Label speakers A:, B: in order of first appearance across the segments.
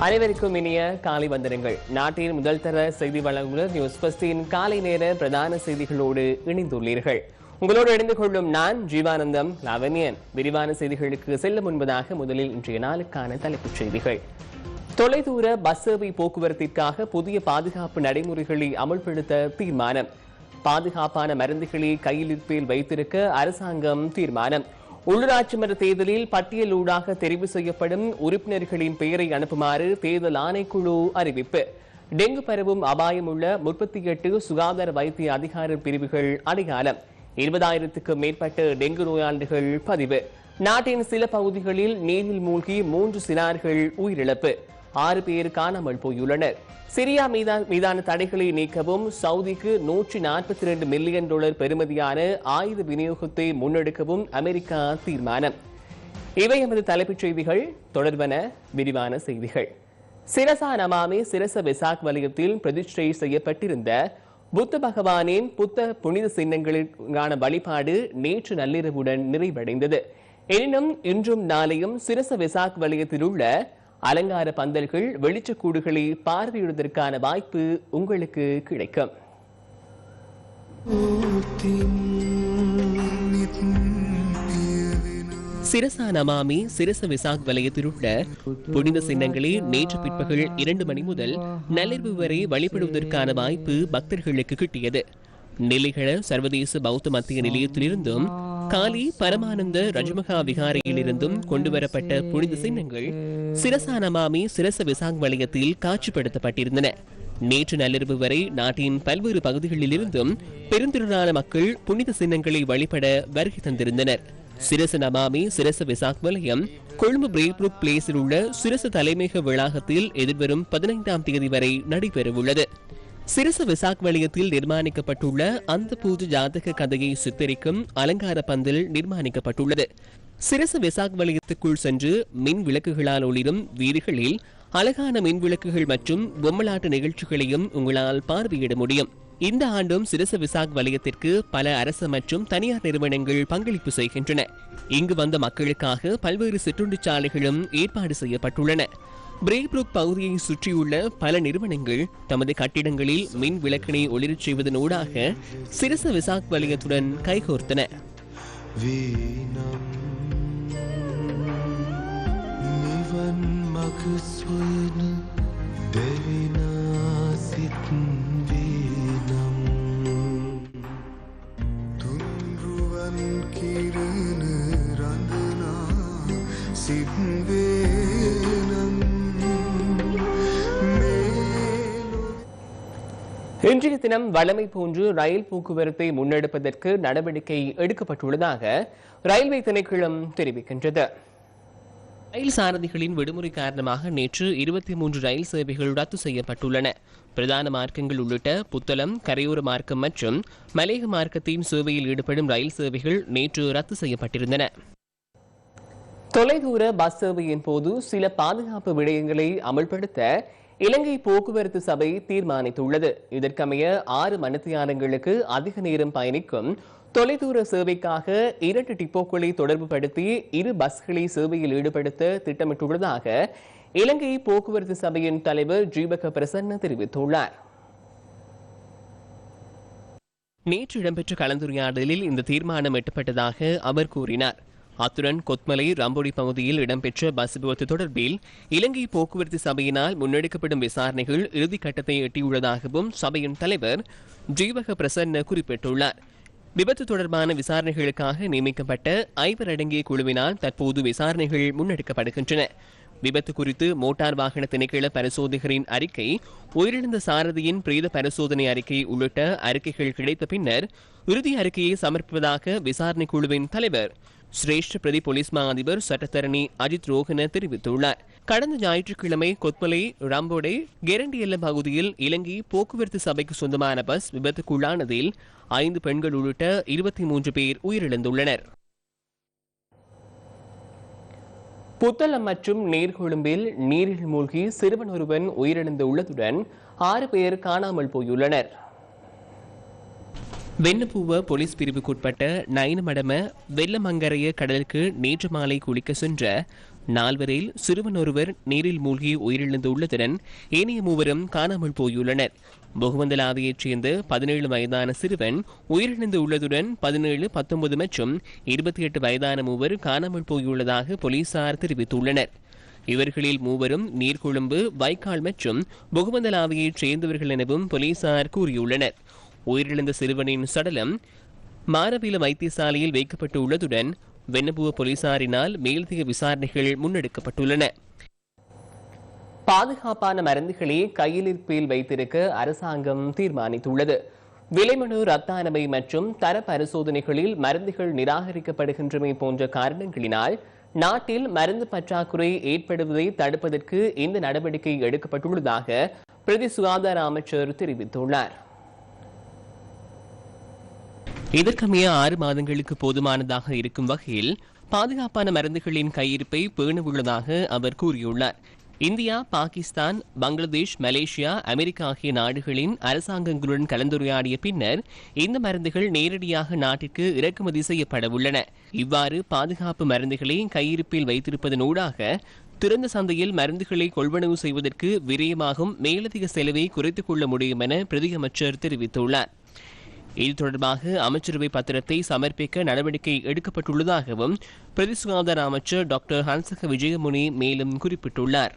A: அனைவருக்கும் இனிய காலை வந்தனங்கள். நாட்டின் முதல் தர செய்தி வழங்குனர் நியூஸ் பஸ்டின் காலை நேர பிரதான செய்திகளோடு இணைந்துள்ளீர்கள். உங்களோடு இணைந்து கொள்ளும் நான் ஜீவானந்தம் லாவண்யன். விரிவான செய்திகளுக்கு செல்ல முன்பதாக முதலில் இன்றைய நாளுக்கான தலைப்புச் செய்திகள். தொலைதூர பஸ் சேவை போக்குவரத்திற்காக புதிய பாதுகாப்பு நடைமுறைகளை அமல்படுத்த தீர்மானம். பாதுகாப்பான மருந்துகளை கையிருப்பில் வைத்திருக்க அரசாங்கம் தீர்மானம். உள்ளூராட்சி மன்ற தேர்தலில் பட்டியலூடாக தெரிவு செய்யப்படும் உறுப்பினர்களின் பெயரை அனுப்புமாறு தேர்தல் ஆணைக்குழு அறிவிப்பு. டெங்கு பரவும் அபாயம் உள்ள முப்பத்தி எட்டு சுகாதார வைத்திய அதிகார பிரிவுகள் அடையாளம். இருபதாயிரத்துக்கும் மேற்பட்ட டெங்கு நோயாளிகள் பதிவு. நாட்டின் சில பகுதிகளில் நீரில் மூழ்கி மூன்று சிறார்கள் உயிரிழப்பு. ஆறு பேர் காணாமல் போயுள்ளனர். சிரியா மீதான தடைகளை நீக்கவும் சவுதிக்கு நூற்றி நாற்பத்தி இரண்டு மில்லியன் டாலர் பெறுமதியான ஆயுத விநியோகத்தை முன்னெடுக்கவும் அமெரிக்கா தீர்மானம். இவை எமது தலைப்புச் செய்திகள். தொடர்பன விரிவான செய்திகள். சிரசா நமாமி சிரச விசாக் வலயத்தில் பிரதிஷ்டை செய்யப்பட்டிருந்த புத்த பகவானின் புத்த புனித சின்னங்களுக்கான வழிபாடு நேற்று நள்ளிரவுடன் நிறைவடைந்தது. எனினும் இன்றும் நாளையும் சிரச விசாக் வலயத்தில் உள்ள அலங்கார பந்தல்கள் வெளிச்சக்கூடுகளை பார்வையிடுவதற்கான வாய்ப்பு உங்களுக்கு கிடைக்கும். சிரசா நமாமி சிரச விசாக் வலயத்தில் உள்ள புனித சின்னங்களை நேற்று பிற்பகல் இரண்டு மணி முதல் நள்ளிரவு வரை வழிபடுவதற்கான வாய்ப்பு பக்தர்களுக்கு கிட்டியது. நிலைகள சர்வதேச பௌத்த மத்திய நிலையத்திலிருந்தும் காலி பரமானந்த ரஜமகா விகாரையிலிருந்தும் கொண்டுவரப்பட்ட புனித சின்னங்கள் சிரசானமாமி சிரச விசாங் வளையத்தில் காட்சிப்படுத்தப்பட்டிருந்தன. நேற்று நள்ளிரவு வரை நாட்டின் பல்வேறு பகுதிகளிலிருந்தும் பெருந்திருநாள மக்கள் புனித சின்னங்களை வழிபட வருகை தந்திருந்தனர். சிரச நமாமி சிரச விசாக் வலயம் கொழும்பு பிரேப்ரூக் பிளேஸில் உள்ள சிரச தலைமையக வளாகத்தில் எதிர்வரும் பதினைந்தாம் தேதி வரை நடைபெறவுள்ளது. சிரச விசாக் வலயத்தில் நிர்மாணிக்கப்பட்டுள்ள அந்த பூஜ ஜாதக கதையை சித்தரிக்கும் அலங்கார பந்தல் நிர்மாணிக்கப்பட்டுள்ளது. சிரச விசாக் வலயத்துக்குள் சென்று மின் விளக்குகளால் ஒளிரும் வீதிகளில் அழகான மின் விளக்குகள் மற்றும் பொம்மலாட்டு நிகழ்ச்சிகளையும் உங்களால் பார்வையிட முடியும். இந்த ஆண்டும் சிரச விசாக் வலயத்திற்கு பல அரசு மற்றும் தனியார் நிறுவனங்கள் பங்களிப்பு செய்கின்றன. இங்கு வந்த மக்களுக்காக பல்வேறு சிற்றுண்டிச்சாலைகளும் ஏற்பாடு செய்யப்பட்டுள்ளன. பிரேப்ரூக் பகுதியை சுற்றியுள்ள பல நிறுவனங்கள் தமது கட்டிடங்களில் மின் விளக்கினை ஒளிரச் செய்வதனூடாக சிரச விசாக் வலயத்துடன் கைகோர்த்தன.
B: சித்வே
A: இன்றைய தினம் வழமை போன்று ரயில் போக்குவரத்தை முன்னெடுப்பதற்கு நடவடிக்கை எடுக்கப்பட்டுள்ளதாக ரயில்வே திணைக்களம் தெரிவிக்கின்றது. ரயில் சாரதிகளின் விடுமுறை காரணமாக நேற்று இருபத்தி மூன்று ரயில் சேவைகள் ரத்து செய்யப்பட்டுள்ளன. பிரதான மார்க்கங்கள் உள்ளிட்ட புத்தளம் கரையோர மார்க்கம் மற்றும் மலேக மார்க்கத்தின் சேவையில் ஈடுபடும் ரயில் சேவைகள் நேற்று ரத்து செய்யப்பட்டிருந்தன. தொலைதூர பஸ் சேவையின் போது சில பாதுகாப்பு விடயங்களை அமல்படுத்த இலங்கை போக்குவரத்து சபை தீர்மானித்துள்ளது. இதற்கமைய ஆறு மனுத்தியானங்களுக்கு அதிக நேரம் பயணிக்கும் தொலைதூர சேவைக்காக இரண்டு டிப்போக்களை தொடர்புபடுத்தி இரு பஸ்களை சேவையில் ஈடுபடுத்த திட்டமிட்டுள்ளதாக இலங்கை போக்குவரத்து சபையின் தலைவர் ஜீவக பிரசன்ன தெரிவித்துள்ளார். நேற்று இடம்பெற்ற கலந்துரையாடலில் இந்த தீர்மானம் எட்டப்பட்டதாக அவர் கூறினார். அத்துடன் கொத்மலை ரம்போடி பகுதியில் இடம்பெற்ற பஸ் விபத்து தொடர்பில் இலங்கை போக்குவரத்து சபையினால் முன்னெடுக்கப்படும் விசாரணைகள் இறுதிக்கட்டத்தை எட்டியுள்ளதாகவும் சபையின் தலைவர் ஜீவக பிரசன்ன குறிப்பிட்டுள்ளார். விபத்து தொடர்பான விசாரணைகளுக்காக நியமிக்கப்பட்ட ஐவர் அடங்கிய குழுவினால் தற்போது விசாரணைகள் முன்னெடுக்கப்படுகின்றன. விபத்து குறித்து மோட்டார் வாகன திணைக்கள பரிசோதகரின் அறிக்கை உயிரிழந்த சாரதியின் பிரேத பரிசோதனை அறிக்கை உள்ளிட்ட அறிக்கைகள் கிடைத்த பின்னர் இறுதி அறிக்கையை சமர்ப்பிப்பதாக விசாரணை குழுவின் தலைவர் சிரேஷ்ட பிரதி போலீஸ் மா அதிபர் சட்டத்தரணி அஜித் ரோஹன தெரிவித்துள்ளார். கடந்த ஞாயிற்றுக்கிழமை கொத்மலை ரம்போடே கெரண்டியல்லம் பகுதியில் இலங்கை போக்குவரத்து சபைக்கு சொந்தமான பஸ் விபத்துக்குள்ளானதில் ஐந்து பெண்கள் உள்ளிட்ட இருபத்தி மூன்று பேர் உயிரிழந்துள்ளனர். புத்தளம் மற்றும் நீர்கொழும்பில் நீரில் மூழ்கி சிறுவன் ஒருவன் உயிரிழந்துள்ளதுடன் ஆறு பேர் காணாமல் போயுள்ளனர். வெண்ணப்பூவ போலீஸ் பிரிவுக்குட்பட்ட நயனமடம வெள்ளமங்கரைய கடலுக்கு நேற்று மாலை குளிக்க சென்ற நால்வரில் சிறுவன் ஒருவர் நீரில் மூழ்கி உயிரிழந்துள்ளதுடன் ஏனைய மூவரும் காணாமல் போயுள்ளனர். பொகுவந்தலாவையைச் சேர்ந்த பதினேழு வயதான சிறுவன் உயிரிழந்து உள்ளதுடன் பதினேழு பத்தொன்பது மற்றும் இருபத்தி எட்டு வயதான மூவர் காணாமல் போயுள்ளதாக போலீசார் தெரிவித்துள்ளனர். இவர்களில் மூவரும் நீர்கொழும்பு வைக்கால் மற்றும் பொகுவந்தலாவையைச் சேர்ந்தவர்கள் எனவும் போலீசார் கூறியுள்ளனர். உயிரிழந்த சிறுவனின் சடலம் மாரவில வைத்தியசாலையில் வைக்கப்பட்டு உள்ளதுடன் வெண்ணபுவ போலீசாரினால் மேலதிக விசாரணைகள் முன்னெடுக்கப்பட்டுள்ளன. பாதுகாப்பான மருந்துகளை கையிலிருப்பில் வைத்திருக்க அரசாங்கம் தீர்மானித்துள்ளது. விலைமனு ரத்தானமை மற்றும் தர பரிசோதனைகளில் மருந்துகள் நிராகரிக்கப்படுகின்றமை போன்ற காரணங்களினால் நாட்டில் மருந்து பற்றாக்குறை ஏற்படுவதை தடுப்பதற்கு இந்த நடவடிக்கை எடுக்கப்பட்டுள்ளதாக பிரதி சுகாதார அமைச்சர் தெரிவித்துள்ளார். இதற்கமைய ஆறு மாதங்களுக்கு போதுமானதாக இருக்கும் வகையில் பாதுகாப்பான மருந்துகளின் கையிருப்பை பேணவுள்ளதாக அவர் கூறியுள்ளார். India Pakistan Bangladesh Malaysia America ஆகிய நாடுகளின் அரசாங்கங்களுடன் கலந்துரையாடிய பின்னர் இந்த மருந்துகள் நேரடியாக நாட்டிற்கு இறக்குமதி செய்யப்பட உள்ளன இவ்வாறு பாதுகாப்பு மருந்துகளை கையிருப்பில் வைத்திருப்பதனூடாக திறந்த சந்தையில் மருந்துகளை கொள்வனவு செய்வதற்கு விரயமாகும் மேலதிக செலவை குறைத்துக் கொள்ள முடியும் என பிரதியமைச்சர் தெரிவித்துள்ளார். இது தொடர்பாக அமைச்சரவை பத்திரத்தை சமர்ப்பிக்க நடவடிக்கை எடுக்கப்பட்டுள்ளதாகவும் பிரதி சுகாதார அமைச்சர் டாக்டர் ஹன்சக விஜயமுனி மேலும் குறிப்பிட்டுள்ளார்.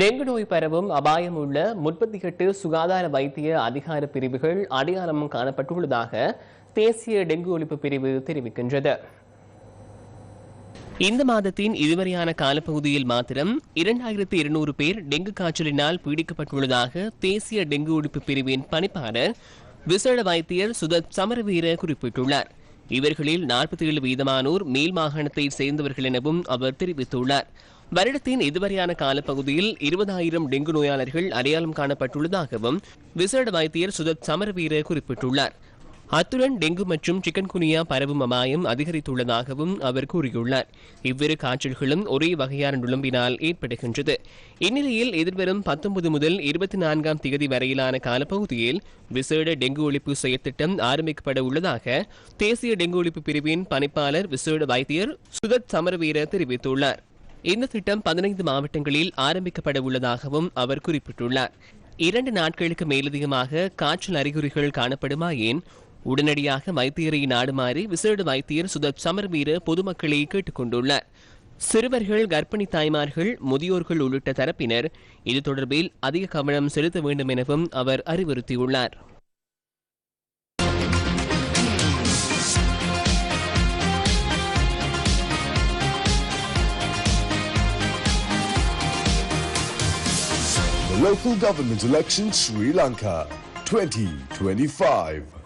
A: டெங்கு நோய் பரவும் அபாயம் உள்ள முப்பத்தி எட்டு சுகாதார வைத்திய அதிகார பிரிவுகள் அடையாளம் காணப்பட்டுள்ளதாக தேசிய டெங்கு ஒழிப்பு பிரிவு தெரிவிக்கின்றது. இந்த மாதத்தின் இதுவரையான காலப்பகுதியில் மாத்திரம் இரண்டாயிரத்து இருநூறு பேர் டெங்கு காய்ச்சலினால் பீடிக்கப்பட்டுள்ளதாக தேசிய டெங்கு ஒழிப்பு பிரிவின் பணிப்பாளர் விசேட வைத்தியர் சுதத் சமரவீர குறிப்பிட்டுள்ளார். இவர்களில் நாற்பத்தி ஏழு வீதமானோர் மேல் மாகாணத்தை சேர்ந்தவர்கள் எனவும் அவர் தெரிவித்துள்ளார். வருடத்தின் இதுவரையான காலப்பகுதியில் இருபதாயிரம் டெங்கு நோயாளர்கள் அடையாளம் காணப்பட்டுள்ளதாகவும் விசேட வைத்தியர் சுதத் சமரவீர குறிப்பிட்டுள்ளார். அத்துடன் டெங்கு மற்றும் சிக்கன்குனியா பரவும் அபாயம் அதிகரித்துள்ளதாகவும் அவர் கூறியுள்ளார். இவ்விரு காய்ச்சல்களும் ஒரே வகையான நுழம்பினால் ஏற்படுகின்றது. இந்நிலையில் எதிர்வரும் பத்தொன்பது முதல் இருபத்தி நான்காம் தேதி வரையிலான காலப்பகுதியில் விசேட டெங்கு ஒழிப்பு செயற்திட்டம் ஆரம்பிக்கப்பட உள்ளதாக தேசிய டெங்கு ஒழிப்பு பிரிவின் பணிப்பாளர் விசேட வைத்தியர் சுதத் சமரவீர தெரிவித்துள்ளார். இந்த திட்டம் பதினைந்து மாவட்டங்களில் ஆரம்பிக்கப்பட உள்ளதாகவும் அவர் குறிப்பிட்டுள்ளார். இரண்டு நாட்களுக்கு மேலதிகமாக காய்ச்சல் அறிகுறிகள் காணப்படுமாயின் உடனடியாக வைத்தியரை நாடுமாறு விசேட வைத்தியர் சுதத் சமர்வீர பொதுமக்களை கேட்டுக் கொண்டுள்ளார் சிறுவர்கள் கர்ப்பிணி தாய்மார்கள் முதியோர்கள் உள்ளிட்ட தரப்பினர் இது தொடர்பில் அதிக கவனம் செலுத்த வேண்டும் எனவும் அவர் அறிவுறுத்தியுள்ளார்
C: The local government election Sri Lanka 2025.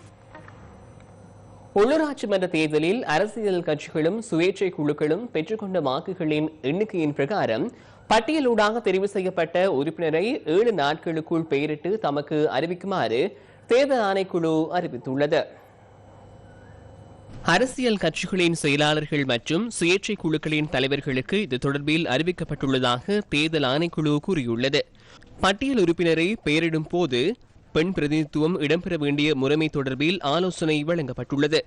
A: உள்ளூராட்சி மன்ற தேர்தலில் அரசியல் கட்சிகளும் சுயேட்சை குழுக்களும் பெற்றுக்கொண்ட வாக்குகளின் எண்ணிக்கையின் பிரகாரம் பட்டியலூடாக தெரிவு செய்யப்பட்ட உறுப்பினரை ஏழு நாட்களுக்குள் பெயரிட்டு தமக்கு அறிவிக்குமாறு தேர்தல் ஆணைக்குழு அறிவித்துள்ளது. அரசியல் கட்சிகளின் செயலாளர்கள் மற்றும் சுயேட்சை குழுக்களின் தலைவர்களுக்கு இது தொடர்பில் அறிவிக்கப்பட்டுள்ளதாக தேர்தல் ஆணைக்குழு கூறியுள்ளது. பட்டியல் உறுப்பினரை பெயரிடும் போது பெண் பிரதிநிதித்துவம் இடம்பெற வேண்டிய முறைமை தொடர்பில் ஆலோசனை வழங்கப்பட்டுள்ளது.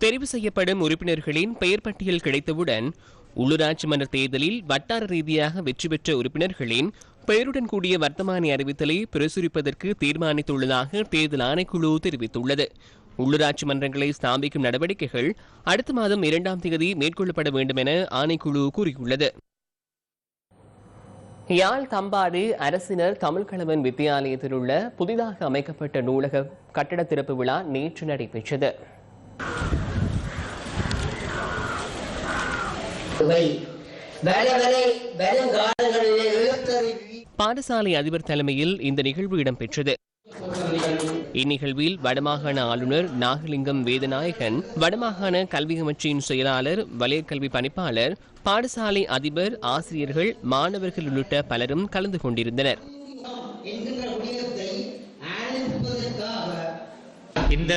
A: தெரிவு செய்யப்படும் உறுப்பினர்களின் பெயர் பட்டியல் கிடைத்தவுடன் உள்ளூராட்சி மன்ற தேர்தலில் வட்டார ரீதியாக வெற்றி பெற்ற உறுப்பினர்களின் பெயருடன் கூடிய வர்த்தமானி அறிவித்தலை பிரசுரிப்பதற்கு தீர்மானித்துள்ளதாக தேர்தல் ஆணைக்குழு தெரிவித்துள்ளது. உள்ளூராட்சி மன்றங்களை ஸ்தாபிக்கும் நடவடிக்கைகள் அடுத்த மாதம் இரண்டாம் தேதி மேற்கொள்ளப்பட வேண்டும் என ஆணைக்குழு கூறியுள்ளது. யாழ் தம்பாடு அரசினர் தமிழ்கலவன் வித்தியாலயத்தில் உள்ள புதிதாக அமைக்கப்பட்ட நூலக கட்டட திறப்பு விழா நேற்று நடைபெற்றது. பாடசாலை அதிபர் தலைமையில் இந்த நிகழ்வு இடம்பெற்றது. இந்நிகழ்வில் வடமாகாண ஆளுநர் நாகலிங்கம் வேதநாயகன் வடமாகாண கல்வி அமைச்சின் செயலாளர் வலயக்கல்வி பணிப்பாளர் பாடசாலை அதிபர் ஆசிரியர்கள் மாணவர்கள் உள்ளிட்ட பலரும் கலந்து கொண்டிருந்தனர்.
D: இந்த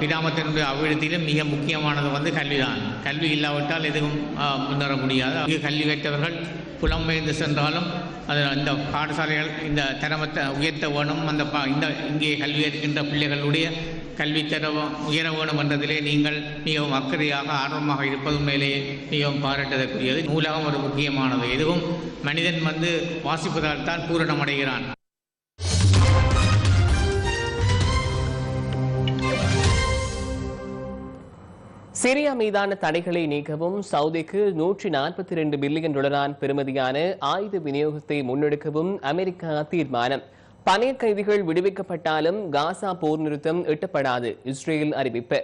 D: கிராமத்தினுடைய அபிவிருத்தியிலும் மிக முக்கியமானது வந்து கல்விதான். கல்வி இல்லாவிட்டால் எதுவும் முன்னேற முடியாது. இங்கு கல்வி கற்றவர்கள் புலம்பெயர்ந்து சென்றாலும் அது அந்த பாடசாலைகள் இந்த திறமத்தை உயர்த்த வேணும் அந்த பா இந்த இங்கே கல்வி இருக்கின்ற பிள்ளைகளுடைய கல்வித்தரம் உயர வேணும் என்றதிலே நீங்கள் மிகவும் அக்கறையாக ஆர்வமாக இருப்பது உண்மையிலேயே மிகவும் பாராட்டதற்குரியது நூலகம் ஒரு முக்கியமானது. எதுவும் மனிதன் வந்து வாசிப்பதால் தான் பூரணமடைகிறான்.
A: சிரியா மீதான தடைகளை நீக்கவும் சவுதிக்கு நூற்றி நாற்பத்தி இரண்டு பில்லியன் டாலரான் பெறுமதியான ஆயுத விநியோகத்தை முன்னெடுக்கவும் அமெரிக்கா தீர்மானம். பணைய கைதிகள் விடுவிக்கப்பட்டாலும் காசா போர் நிறுத்தம் எட்டப்படாது இஸ்ரேல் அறிவிப்பு.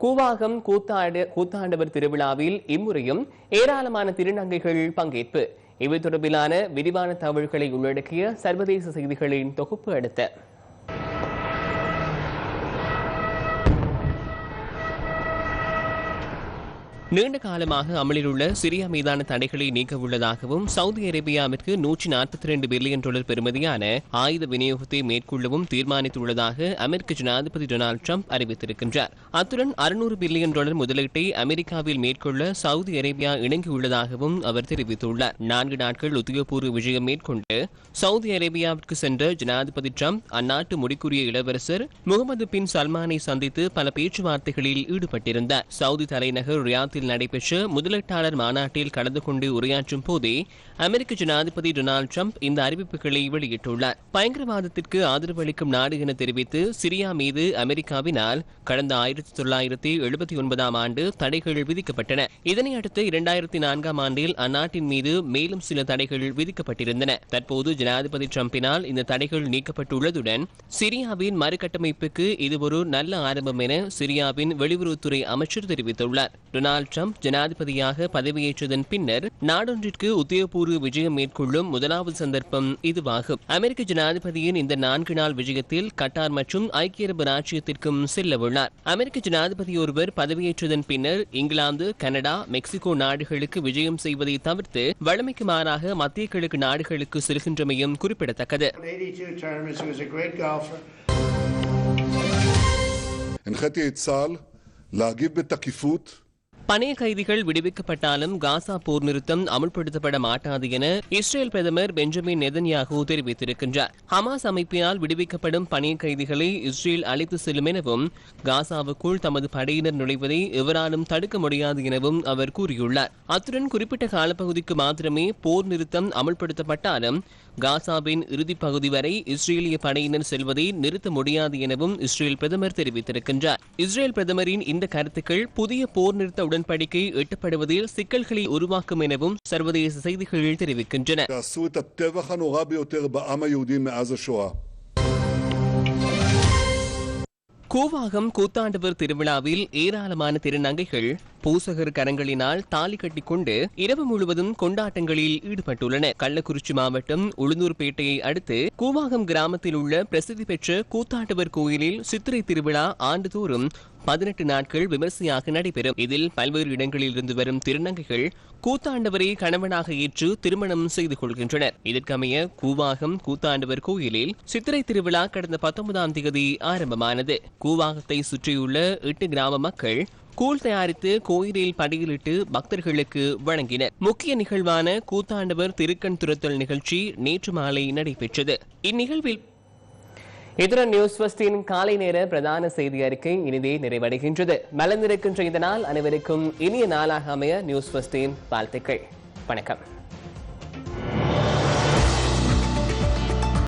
A: கூவாகம் கூத்தாடு கூத்தாண்டவர் திருவிழாவில் இம்முறையும் ஏராளமான திருநங்கைகள் பங்கேற்பு. இவை தொடர்பிலான விரிவான தகவல்களை உள்ளடக்கிய சர்வதேச செய்திகளின் தொகுப்பு அடுத்த. நீண்ட காலமாக அமலில் உள்ள சிரியா மீதான தடைகளை நீக்க உள்ளதாகவும் சவுதி அரேபியாவிற்கு நூற்றி நாற்பத்தி ரெண்டு பில்லியன் டாலர் பெறுமதியான ஆயுத விநியோகத்தை மேற்கொள்ளவும் தீர்மானித்துள்ளதாக அமெரிக்க ஜனாதிபதி டொனால்டு ட்ரம்ப் அறிவித்திருக்கின்றார். அத்துடன் அறுநூறு பில்லியன் டாலர் முதலீட்டை அமெரிக்காவில் மேற்கொள்ள சவுதி அரேபியா இணங்கியுள்ளதாகவும் அவர் தெரிவித்துள்ளார். நான்கு நாட்கள் உத்தியோகபூர்வ விஜயம் மேற்கொண்டு சவுதி அரேபியாவிற்கு சென்ற ஜனாதிபதி ட்ரம்ப் அந்நாட்டு முடிக்குரிய இளவரசர் முகமது பின் சல்மானை சந்தித்து பல பேச்சுவார்த்தைகளில் ஈடுபட்டிருந்தார். சவுதி தலைநகர் ரியாத் நகரத்தில் நடைபெற்ற முதலீட்டாளர் மாநாட்டில் கலந்து கொண்டு உரையாற்றும் போதே அமெரிக்க ஜனாதிபதி டொனால்டு ட்ரம்ப் இந்த அறிவிப்புகளை வெளியிட்டுள்ளார். பயங்கரவாதத்திற்கு ஆதரவு அளிக்கும் நாடு என தெரிவித்து சிரியா மீது அமெரிக்காவினால் கடந்த ஆயிரத்தி தொள்ளாயிரத்தி எழுபத்தி ஒன்பதாம் ஆண்டு தடைகள் விதிக்கப்பட்டன. இதனையடுத்து இரண்டாயிரத்தி நான்காம் ஆண்டில் அந்நாட்டின் மீது மேலும் சில தடைகள் விதிக்கப்பட்டிருந்தன. தற்போது ஜனாதிபதி டிரம்பினால் இந்த தடைகள் நீக்கப்பட்டுள்ளதுடன் சிரியாவின் மறுகட்டமைப்புக்கு இது ஒரு நல்ல ஆரம்பம் என சிரியாவின் வெளியுறவுத்துறை அமைச்சர் தெரிவித்துள்ளார். டொனால்டு ட்ரம்ப் ஜனாதிபதியாக பதவியேற்றதன் பின்னர் நாடொன்றிற்கு உத்தியோகபூர்வ விஜயம் மேற்கொள்ளும் முதலாவது சந்தர்ப்பம் இதுவாகும் அமெரிக்க ஜனாதிபதியின் இந்த நான்கு நாள் விஜயத்தில் கட்டார் மற்றும் ஐக்கிய அரபு ராச்சியத்திற்கும் செல்ல உள்ளார் அமெரிக்க ஜனாதிபதி ஒருவர் பதவியேற்றதன் பின்னர் இங்கிலாந்து கனடா மெக்சிகோ நாடுகளுக்கு விஜயம் செய்வதை தவிர்த்து வழமைக்கு மாறாக மத்திய கிழக்கு நாடுகளுக்கு செல்கின்றமையும் குறிப்பிடத்தக்கது
E: 82 tournaments. He was a great golfer.
C: הנחיתי את צה"ל להגיב בתקיפות
A: பணைய கைதிகள் விடுவிக்கப்பட்டாலும் காசா போர் நிறுத்தம் அமுல்படுத்தப்பட மாட்டாது என இஸ்ரேல் பிரதமர் பெஞ்சமின் நெதன்யாகு தெரிவித்திருக்கின்றார். ஹமாஸ் அமைப்பினால் விடுவிக்கப்படும் பணைய கைதிகளை இஸ்ரேல் அழைத்து செல்லும் எனவும் காசாவுக்குள் தமது படையினர் நுழைவதை எவராலும் தடுக்க முடியாது எனவும் அவர் கூறியுள்ளார். அத்துடன் குறிப்பிட்ட காலப்பகுதிக்கு மாத்திரமே போர் நிறுத்தம் அமுல்படுத்தப்பட்டாலும் காசாவின் இறுதிப் பகுதி வரை இஸ்ரேலிய படையினர் செல்வதை நிறுத்த முடியாது எனவும் இஸ்ரேல் பிரதமர் தெரிவித்திருக்கின்றார். இஸ்ரேல் பிரதமரின் இந்த கருத்துக்கள் புதிய போர் நிறுத்த உடன்படிக்கை எட்டப்படுவதில் சிக்கல்களை உருவாக்கும் எனவும் சர்வதேச செய்திகள் தெரிவிக்கின்றன. கூவாகம் கூத்தாண்டவர் திருவிழாவில் ஏராளமான திருநங்கைகள் பூசகர் கரங்களினால் தாலி கட்டிக்கொண்டு இரவு முழுவதும் கொண்டாட்டங்களில் ஈடுபட்டுள்ளனர். கள்ளக்குறிச்சி மாவட்டம் உளுந்தூர்பேட்டையை அடுத்து கூவாகம் கிராமத்தில் உள்ள பிரசித்தி பெற்ற கூத்தாண்டவர் கோயிலில் சித்திரை திருவிழா ஆண்டுதோறும் பதினெட்டு நாட்கள் விமர்சையாக நடைபெறும். இதில் பல்வேறு இடங்களில் இருந்து வரும் திருநங்கைகள் கூத்தாண்டவரை கணவனாக ஏற்று திருமணம் செய்து கொள்கின்றனர். இதற்கமைய கூவாகம் கூத்தாண்டவர் கோயிலில் சித்திரை திருவிழா கடந்த பத்தொன்பதாம் தேதி ஆரம்பமானது. கூவாகத்தை சுற்றியுள்ள எட்டு கிராம மக்கள் கூழ் தயாரித்து கோயிலில் படையிலிட்டு பக்தர்களுக்கு வழங்கினர். முக்கிய நிகழ்வான கூத்தாண்டவர் திருக்கண் துரத்தல் நிகழ்ச்சி நேற்று மாலை நடைபெற்றது. இந்நிகழ்வில் இத்துடன் நியூஸ் ஃபஸ்டின் காலை நேர பிரதான செய்தி அறிக்கை இனிதே நிறைவடைகின்றது. மலர்ந்திருக்கின்ற இந்த நாள் அனைவருக்கும் இனிய நாளாக அமைய நியூஸ் ஃபஸ்டின் வாழ்த்துக்கள். வணக்கம்.